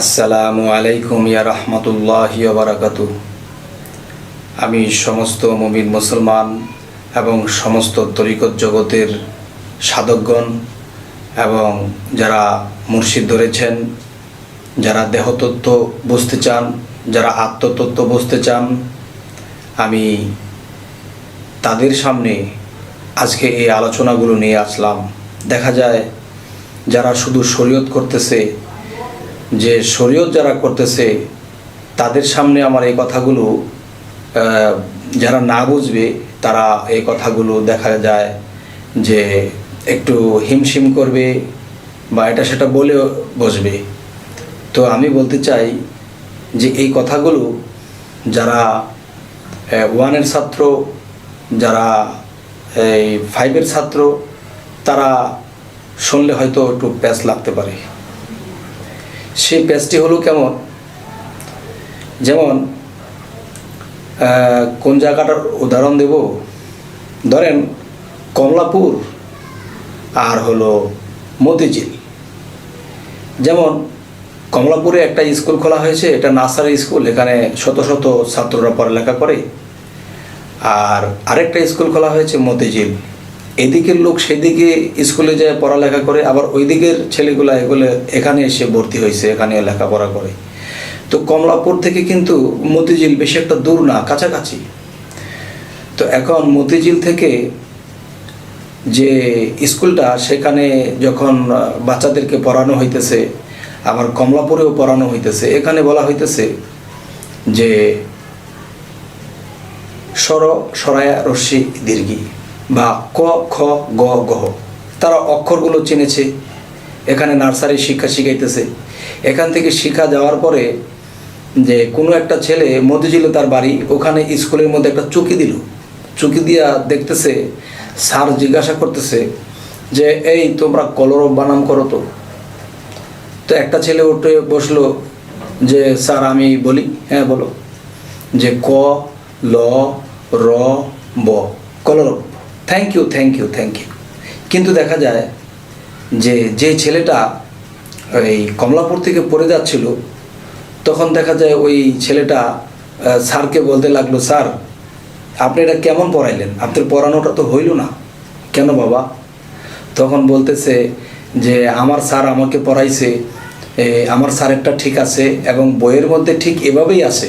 আসসালামু আলাইকুম ইয়া রহমতুল্লাহ বারাকাতু। আমি সমস্ত মমিন মুসলমান এবং সমস্ত তরিকত জগতের সাধকগণ এবং যারা মুর্শিদ ধরেছেন, যারা দেহতত্ত্ব বুঝতে চান, যারা আত্মতত্ত্ব বুঝতে চান, আমি তাদের সামনে আজকে এই আলোচনাগুলো নিয়ে আসলাম। দেখা যায়, যারা শুধু শরীয়ত করতেছে যে শরীয়ত যারা করতেছে, তাদের সামনে আমার এই কথাগুলো যারা না বুঝবে, তারা এই কথাগুলো দেখা যায় যে একটু হিমশিম করবে বা এটা সেটা বলে বসবে। তো আমি বলতে চাই যে এই কথাগুলো যারা ওয়ানের ছাত্র, যারা, এই ফাইভের ছাত্র, তারা শুনলে হয়তো একটু প্যাচ লাগতে পারে। সেই প্যাচটি হলো কেমন? যেমন কোন জায়গাটার উদাহরণ দেব? ধরেন, কমলাপুর আর হলো মতিঝিল। যেমন, কমলাপুরে একটা স্কুল খোলা হয়েছে, এটা নার্সারি স্কুল, এখানে শত শত ছাত্ররা পড়ালেখা করে। আর আরেকটা স্কুল খোলা হয়েছে মতিঝিল। এদিকের লোক সেদিকে স্কুলে যায়, পড়ালেখা করে, আবার ওই দিকের ছেলেগুলা এগুলো এখানে এসে ভর্তি হয়েছে, এখানে লেখাপড়া করে। তো কমলাপুর থেকে কিন্তু মতিঝিল বেশি একটা দূর না, কাছাকাছি। তো এখন মতিঝিল থেকে যে স্কুলটা, সেখানে যখন বাচ্চাদেরকে পড়ানো হইতেছে, আবার কমলাপুরেও পড়ানো হইতেছে, এখানে বলা হইতেছে যে সর, সরায়া রশ্মি দীর্ঘি। বা ক, খ, গ গহ তারা অক্ষরগুলো চিনেছে। এখানে নার্সারি শিক্ষা শিখাইতেছে। এখান থেকে শিক্ষা যাওয়ার পরে যে কোনো একটা ছেলে মধুজিল তার বাড়ি, ওখানে স্কুলের মধ্যে একটা চুকি দিল। চুকি দিয়া দেখতেছে, স্যার জিজ্ঞাসা করতেছে যে, এই, তোমরা কলরব বানাম করো তো। তো একটা ছেলে উঠে বসল যে, স্যার, আমি বলি হ্যাঁ বলো। যে, ক, ল, র, ব, কলরব। Thank you thank you thank you কিন্তু দেখা যায় যে যে ছেলেটা এই কমলাপুর থেকে পড়ে যাচ্ছিল, তখন দেখা যায় ওই ছেলেটা স্যারকে বলতে লাগল, স্যার, আপনি এটা কেমন পড়াইলেন? আপনার পড়ানোটা তো হইল না। কেন বাবা? তখন বলতেছে যে, আমার স্যার আমাকে পড়াইছে আমার স্যারেরটা ঠিক আছে এবং বইয়ের মধ্যে ঠিক এভাবেই আছে।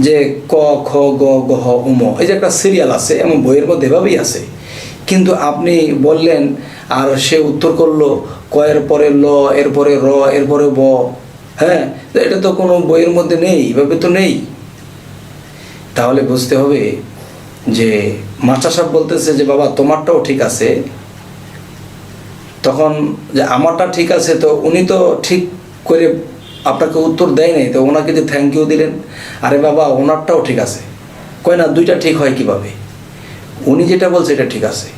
যে ক, খ, গ গ হ উম এই যে একটা সিরিয়াল আছে এবং বইয়ের মধ্যে এভাবেই আছে। কিন্তু আপনি বললেন, আর সে উত্তর করল, ক এর পরে ল এরপরে র এরপরে ব। হ্যাঁ এটা তো কোনো বইয়ের মধ্যে নেই, এভাবে তো নেই। তাহলে বুঝতে হবে যে মাস্টার সাহেব বলতেছে যে, বাবা, তোমারটাও ঠিক আছে। তখন যে, আমারটা ঠিক আছে। তো উনি তো ঠিক করে আপনাকে উত্তর দেয় নাই, তো ওনাকে যে থ্যাংক ইউ দিলেন, আরে বাবা, ওনারটাও ঠিক আছে। কয় না, দুইটা ঠিক হয় কীভাবে? উনি যেটা বলছে, এটা ঠিক আছে।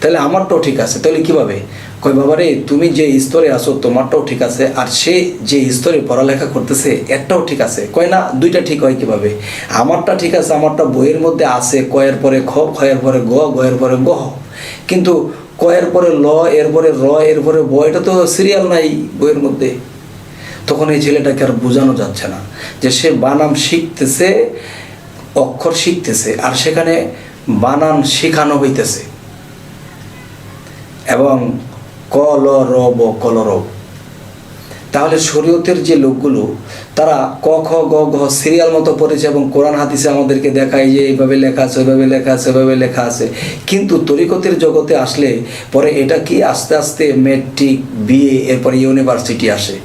তাহলে আমারটাও ঠিক আছে, তাহলে কীভাবে? কয়, বাবা রে, তুমি যে স্তরে আসো তোমারটাও ঠিক আছে, আর সে যে স্তরে পড়ালেখা করতেছে, একটাও ঠিক আছে। কয় না, দুইটা ঠিক হয় কীভাবে? আমারটা ঠিক আছে, আমারটা বইয়ের মধ্যে আছে, কয়ের পরে খ, খয়ের পরে গ, গয়ের পরে গহ কিন্তু কয়ের পরে ল, এর পরে র, এর পরে ব, এটা তো সিরিয়াল নাই বইয়ের মধ্যে। তখন এই ছেলেটাকে আর বোঝানো যাচ্ছে না যে সে বানান শিখতেছে, অক্ষর শিখতেছে, আর সেখানে বানান শেখানো হইতেছে। এবং কলরব কলরব। তাহলে শরীয়তের যে লোকগুলো, তারা ক, খ, গ, ঘ, সিরিয়াল মতো পড়েছে এবং কোরআন হাদিসে আমাদেরকে দেখায় যে এইভাবে লেখা আছে, ওইভাবে লেখা আছে, ওইভাবে লেখা আছে। কিন্তু তরিকতের জগতে আসলে পরে এটা কি আস্তে আস্তে মেট্রিক বিএ এরপরে ইউনিভার্সিটি আসে।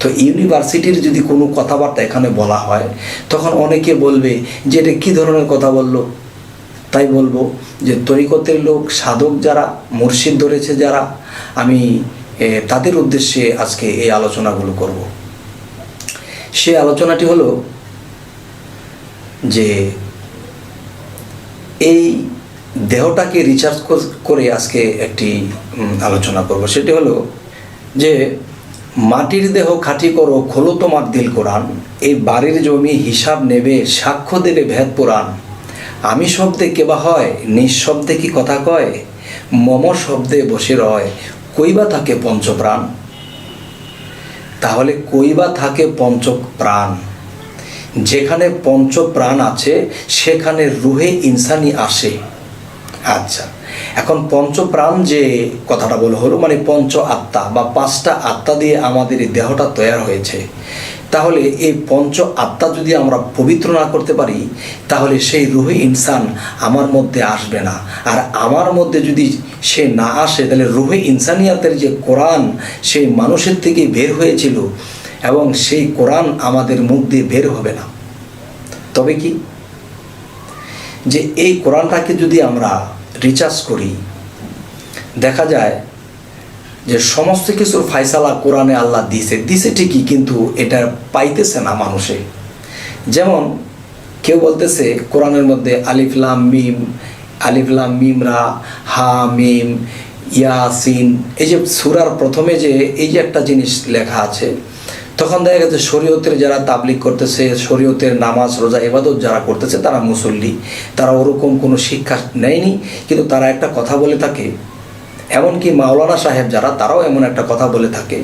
তো ইউনিভার্সিটির যদি কোনো কথাবার্তা এখানে বলা হয়, তখন অনেকে বলবে যে এটা কী ধরনের কথা বলল? তাই বলব যে তরিকতের লোক, সাধক যারা, মুর্শিদ ধরেছে যারা, আমি তাদের উদ্দেশ্যে আজকে এই আলোচনাগুলো করব। সে আলোচনাটি হলো যে এই দেহটাকে রিচার্জ করে আজকে একটি আলোচনা করব। সেটি হলো যে মাটির দেহ খাঁটি করো, খোলো তোমার দিল কোরআন এই বাড়ির জমি হিসাব নেবে, সাক্ষ্য দেবে ভেদ পুরাণ। আমি শব্দে কেবা হয়, নিঃশব্দে কি কথা কয়? মম শব্দে বসে রয় কইবা থাকে পঞ্চপ্রাণ? তাহলে কই বা থাকে পঞ্চ প্রাণ যেখানে পঞ্চপ্রাণ আছে, সেখানে রুহে ইনসানি আসে। আচ্ছা। এখন পঞ্চ প্রাণ যে কথাটা বলা হলো মানে পঞ্চ আত্মা বা পাঁচটা আত্মা দিয়ে আমাদের এই দেহটা তৈরি হয়েছে, তাহলে এই পঞ্চ আত্মা যদি আমরা পবিত্র না করতে পারি, তাহলে সেই রুহে ইনসান আমার মধ্যে আসবে না। আর আমার মধ্যে যদি সে না আসে, তাহলে রুহে ইনসানিয়াতের যে কোরআন, সেই মানুষের থেকে বের হয়েছিল এবং সেই কোরআন আমাদের মুখ দিয়ে বের হবে না। তবে কি? যে এই কোরআনটাকে যদি আমরা রিচার্জ করি। দেখা যায় যে সমস্ত কিছুর ফায়সালা কোরআনে আল্লাহ দিছে দিছে ঠিকই, কিন্তু এটা পাইতেছে না মানুষে। যেমন কেউ বলতেছে কোরআনের মধ্যে আলিফলাম মিম আলিফলাম মিমরা হা, মিম ইয়াসিন এই যে সুরার প্রথমে যে এই যে একটা জিনিস লেখা আছে তখন দেখা গেছে শরীয়তের যারা তাবলিক করতেছে, শরীয়তের নামাজ, রোজা এবাদত যারা করতেছে, তারা মুসল্লি। তারা ওরকম কোনো শিক্ষা নেয়নি, কিন্তু তারা একটা কথা বলে থাকে। এমনকি মাওলানা সাহেব যারা, তারাও এমন একটা কথা বলে থাকে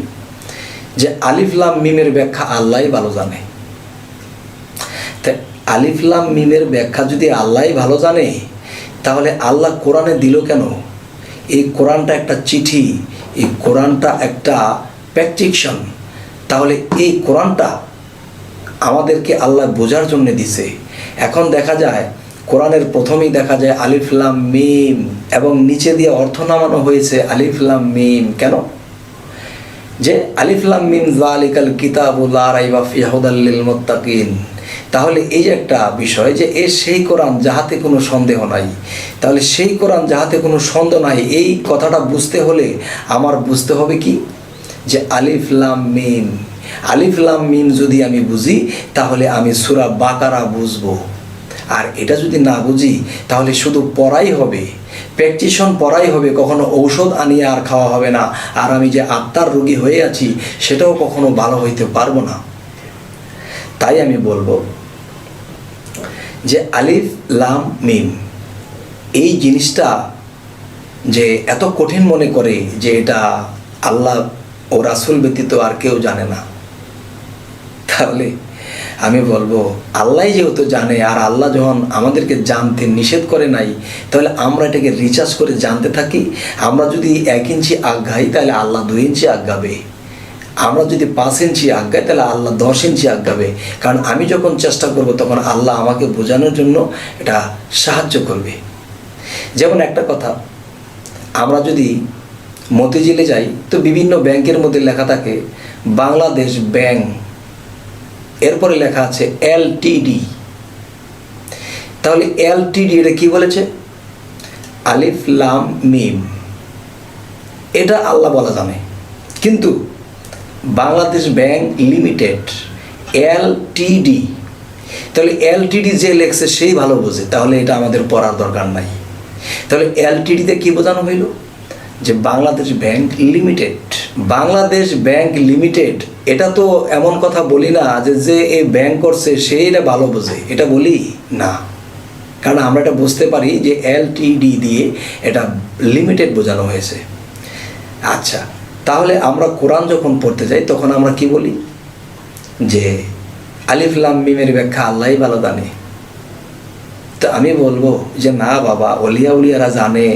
যে আলিফলাম মিমের ব্যাখ্যা আল্লাহই ভালো জানে। আলিফলাম মিমের ব্যাখ্যা যদি আল্লাহই ভালো জানে, তাহলে আল্লাহ কোরআনে দিল কেন? এই কোরআনটা একটা চিঠি, এই কোরআনটা একটা প্র্যাকটিকশন তাহলে এই কোরআনটা আমাদেরকে আল্লাহ বোঝার জন্য দিছে। এখন দেখা যায়, কোরআনের প্রথমেই দেখা যায় আলিফলাম মিম এবং নিচে দিয়ে অর্থ নামানো হয়েছে আলিফলাম মিম। কেন? যে আলিফলাম মিম জালিকাল কিতাবুল রাইবা ফি হুদাল্লিল মুত্তাকিন। তাহলে এই যে একটা বিষয় যে এ সেই কোরআন যাহাতে কোনো সন্দেহ নাই। তাহলে সেই কোরআন যাহাতে কোনো সন্দেহ নাই, এই কথাটা বুঝতে হলে আমার বুঝতে হবে কি? যে আলিফলাম মিম। আলিফলাম মিম যদি আমি বুঝি, তাহলে আমি সুরা বাকারা বুঝব। আর এটা যদি না বুঝি, তাহলে শুধু পড়াই হবে। প্র্যাকটিশন পড়াই হবে, কখনো ঔষধ আনিয়ে আর খাওয়া হবে না। আর আমি যে আত্মার রোগী হয়ে আছি, সেটাও কখনো ভালো হইতে পারব না। তাই আমি বলব যে আলিফ লাম মিম, এই জিনিসটা যে এত কঠিন মনে করে যে এটা আল্লাহ ও রাসুল ব্যতীত আর কেউ জানে না। তাহলে আমি বলব, আল্লাহ যেহেতু জানে, আর আল্লাহ যখন আমাদেরকে জানতে নিষেধ করে নাই, তাহলে আমরা এটাকে রিচার্জ করে জানতে থাকি। আমরা যদি এক ইঞ্চি আজ্ঞাই তাহলে আল্লাহ দুই ইঞ্চি আজ্ঞাবে আমরা যদি পাঁচ ইঞ্চি আজ্ঞাই তাহলে আল্লাহ দশ ইঞ্চি আজ্ঞাবে কারণ আমি যখন চেষ্টা করব, তখন আল্লাহ আমাকে বোঝানোর জন্য এটা সাহায্য করবে। যেমন একটা কথা, আমরা যদি মতিঝিলে যাই, তো বিভিন্ন ব্যাংকের মধ্যে লেখা থাকে, বাংলাদেশ ব্যাংক। এরপরে লেখা আছে এলটিডি তাহলে এলটিডি এটা কি বলেছে? আলিফ লাম মিম। এটা আল্লাহ বলা জানে। কিন্তু বাংলাদেশ ব্যাংক লিমিটেড এলটিডি তাহলে এলটিডি যে লেখছে সেই ভালো বোঝে, তাহলে এটা আমাদের পড়ার দরকার নাই। তাহলে এলটিডিতে কি বোঝানো হইল? যে Bangladesh bank limited. Bangladesh bank limited, এটা তো এমন কথা বলি না যে যে এই ব্যাংক করছে সেই এটা ভালো বোঝে। এটা বলি না। কারণ আমরা এটা বুঝতে পারি যে এলটিডি দিয়ে এটা লিমিটেড বোঝানো হয়েছে। আচ্ছা তাহলে আমরা কোরআন যখন পড়তে যাই, তখন আমরা কি বলি? যে আলিফলাম মিমের ব্যাখ্যা আল্লাহই ভালো জানে। তো আমি বলব যে, না বাবা, অলিয়া উলিয়ারা জানে,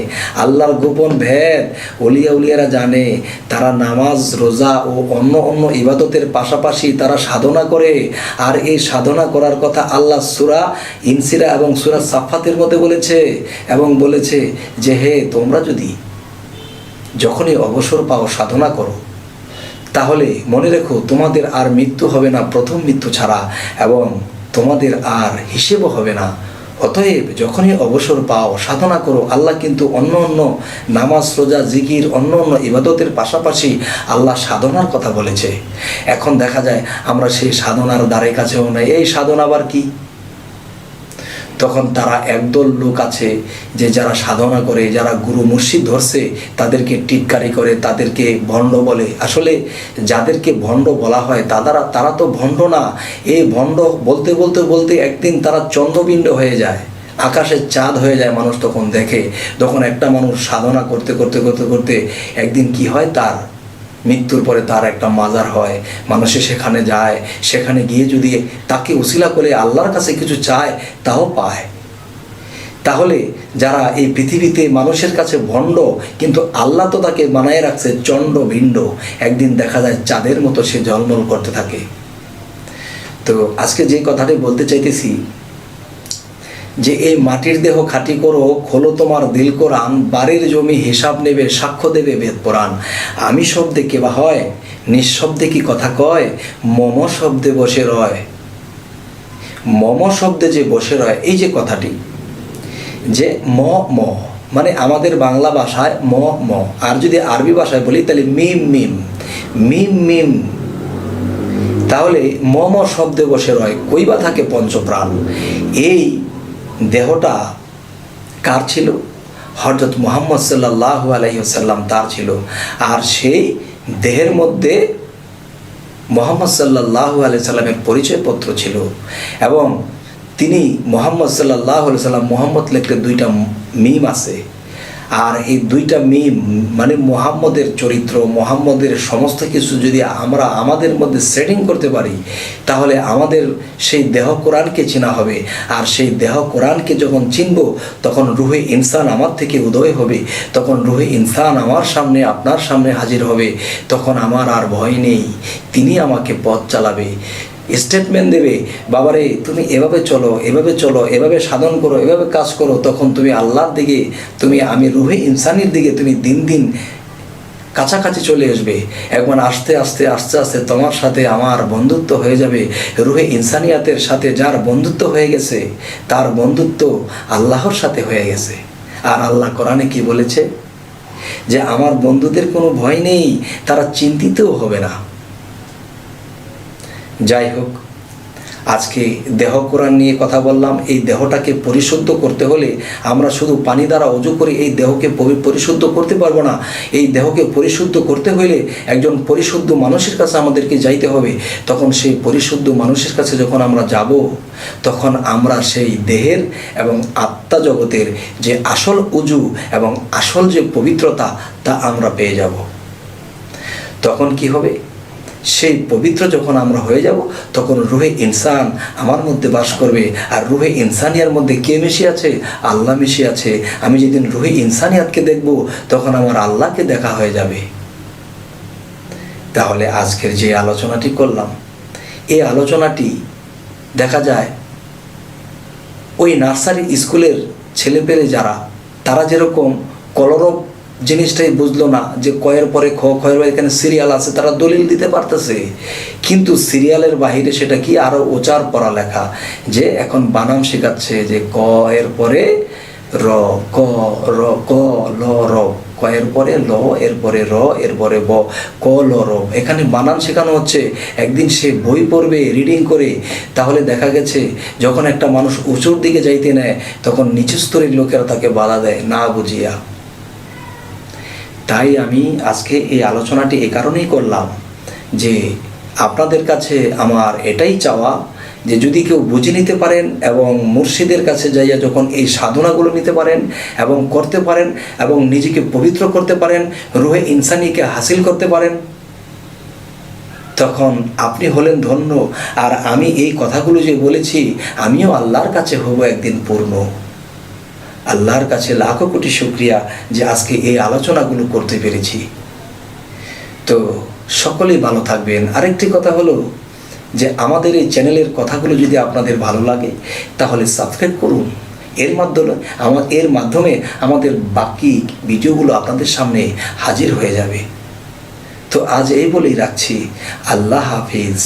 আল্লাহর গোপন ভেদ অলিয়া উলিয়ারা জানে। তারা নামাজ, রোজা ও অন্য অন্য ইবাদতের পাশাপাশি তারা সাধনা করে। আর এই সাধনা করার কথা আল্লাহ সুরা ইনসিরা এবং সুরা সাফাতের মধ্যে বলেছে এবং বলেছে যে, হে, তোমরা যদি যখনই অবসর পাও, সাধনা করো, তাহলে মনে রেখো তোমাদের আর মৃত্যু হবে না, প্রথম মৃত্যু ছাড়া, এবং তোমাদের আর হিসেবও হবে না। অতএব যখনই অবসর পাও, সাধনা করো। আল্লাহ কিন্তু অন্য অন্য নামাজ, রোজা, জিকির, অন্য অন্য ইবাদতের পাশাপাশি আল্লাহ সাধনার কথা বলেছে। এখন দেখা যায় আমরা সেই সাধনার দ্বারে কাছেও নাই। এই সাধনা আবার কি? তখন তারা একদল লোক আছে যে যারা সাধনা করে, যারা গুরু মুর্শিদ ধরছে, তাদেরকে টিটকারি করে, তাদেরকে ভণ্ড বলে। আসলে যাদেরকে ভণ্ড বলা হয় তারা তারা তো ভণ্ড না। এই ভণ্ড বলতে বলতে বলতে একদিন তারা চন্দ্রবিণ্ড হয়ে যায়। আকাশের চাঁদ হয়ে যায় মানুষ তখন দেখে। তখন একটা মানুষ সাধনা করতে করতে করতে করতে একদিন কি হয় তার? মৃত্যুর পরে তার একটা মাজার হয়। মানুষে সেখানে যায়। সেখানে গিয়ে যদি তাকে উসিলা করে আল্লাহর কাছে কিছু চায়, তাও পায়। তাহলে যারা এই পৃথিবীতে মানুষের কাছে ভণ্ড, কিন্তু আল্লাহ তো তাকে বানায় রাখছে চণ্ড ভিণ্ড, একদিন দেখা যায় চাঁদের মতো সে জলমল করতে থাকে। তো আজকে যে কথাটি বলতে চাইতেছি যে এই মাটির দেহ খাঁটি করো, খোলো তোমার দিল কোরআন, বাড়ির জমি হিসাব নেবে, সাক্ষ্য দেবে বেদ পুরাণ। আমি শব্দে কেবা হয়? নিঃশব্দে কি কথা কয়? মম শব্দে বসে রয়। মম শব্দে যে বসে রয়, এই যে কথাটি, যে ম ম মানে আমাদের বাংলা ভাষায় ম ম। আর যদি আরবি ভাষায় বলি, তাহলে মিম মিম। মিম মিম। তাহলে ম ম শব্দে বসে রয়। কইবা থাকে পঞ্চপ্রাণ? এই দেহটা কার ছিল? হজরত মোহাম্মদ সাল্লাহ আলহিহাল্লাম তার ছিল। আর সেই দেহের মধ্যে মোহাম্মদ সাল্লাহ আলি সাল্লামের পরিচয়পত্র ছিল। এবং তিনি মোহাম্মদ সাল্লাহ আলি সাল্লাম মোহাম্মদ লেখলে দুইটা মিম আছে। আর এই দুইটা মেয়ে মানে মোহাম্মদের চরিত্র, মোহাম্মদের সমস্ত কিছু যদি আমরা আমাদের মধ্যে সেটিং করতে পারি, তাহলে আমাদের সেই দেহ কোরআনকে চেনা হবে। আর সেই দেহ কোরআনকে যখন চিনব, তখন রুহে ইনসান আমার থেকে উদয় হবে। তখন রুহে ইনসান আমার সামনে, আপনার সামনে হাজির হবে। তখন আমার আর ভয় নেই। তিনি আমাকে পথ চালাবে। স্টেটমেন্ট দেবে, বাবারে, তুমি এভাবে চলো এভাবে চলো, এভাবে সাধন করো, এভাবে কাজ করো, তখন তুমি আল্লাহর দিকে, তুমি, আমি রুহে ইনসানির দিকে তুমি দিন দিন কাছাকাছি চলে আসবে। একবার আস্তে আস্তে আস্তে আস্তে তোমার সাথে আমার বন্ধুত্ব হয়ে যাবে। রুহে ইনসানিয়াতের সাথে যার বন্ধুত্ব হয়ে গেছে, তার বন্ধুত্ব আল্লাহর সাথে হয়ে গেছে। আর আল্লাহ কোরআনে কি বলেছে? যে আমার বন্ধুদের কোনো ভয় নেই, তারা চিন্তিতও হবে না। যাই হোক, আজকে দেহ কোরআন নিয়ে কথা বললাম। এই দেহটাকে পরিশুদ্ধ করতে হলে আমরা শুধু পানি দ্বারা অজু করে এই দেহকে পরিশুদ্ধ করতে পারব না। এই দেহকে পরিশুদ্ধ করতে হলে একজন পরিশুদ্ধ মানুষের কাছে আমাদেরকে যাইতে হবে। তখন সেই পরিশুদ্ধ মানুষের কাছে যখন আমরা যাব, তখন আমরা সেই দেহের এবং আত্মা জগতের যে আসল উজু এবং আসল যে পবিত্রতা, তা আমরা পেয়ে যাব। তখন কি হবে? সেই পবিত্র যখন আমরা হয়ে যাব, তখন রুহে ইনসান আমার মধ্যে বাস করবে। আর রুহে ইনসানিয়ার মধ্যে কে মিশে আছে? আল্লাহ মিশে আছে। আমি যেদিন রুহে ইনসানিয়াতকে দেখব, তখন আমার আল্লাহকে দেখা হয়ে যাবে। তাহলে আজকের যে আলোচনাটি করলাম, এই আলোচনাটি দেখা যায়, ওই নার্সারি স্কুলের ছেলেপেলে যারা, তারা যেরকম কলরব জিনিসটাই বুঝলো না যে কয়ের পরে খ খয়ের পরে এখানে সিরিয়াল আছে, তারা দলিল দিতে পারতেছে। কিন্তু সিরিয়ালের বাহিরে সেটা কি আরও ওচার পড়ালেখা? যে এখন বানাম শেখাচ্ছে যে ক এর পরে র, ক র, ক, ল, র। ক এর পরে ল, এর পরে র, এর পরে ব, ক, ল, র। এখানে বানান শেখানো হচ্ছে। একদিন সে বই পড়বে রিডিং করে। তাহলে দেখা গেছে, যখন একটা মানুষ উঁচুর দিকে যাইতে নেয়, তখন নিচু স্তরের লোকেরা তাকে বাধা দেয়, না বুঝিয়া। তাই আমি আজকে এই আলোচনাটি এ কারণেই করলাম যে আপনাদের কাছে আমার এটাই চাওয়া যে যদি কেউ বুঝে নিতে পারেন এবং মুর্শিদের কাছে যাইয়া যখন এই সাধনাগুলো নিতে পারেন এবং করতে পারেন এবং নিজেকে পবিত্র করতে পারেন, রুহে ইনসানিকে হাসিল করতে পারেন, তখন আপনি হলেন ধন্য। আর আমি এই কথাগুলো যে বলেছি, আমিও আল্লাহর কাছে হব একদিন পূর্ণ। আল্লাহর কাছে লাখো কোটি শুক্রিয়া যে আজকে এই আলোচনাগুলো করতে পেরেছি। তো সকলেই ভালো থাকবেন। আরেকটি কথা হলো যে আমাদের এই চ্যানেলের কথাগুলো যদি আপনাদের ভালো লাগে, তাহলে সাবস্ক্রাইব করুন। এর মাধ্যমে আমার এর মাধ্যমে আমাদের বাকি ভিডিওগুলো আপনাদের সামনে হাজির হয়ে যাবে। তো আজ এই বলেই রাখছি। আল্লাহ হাফিজ।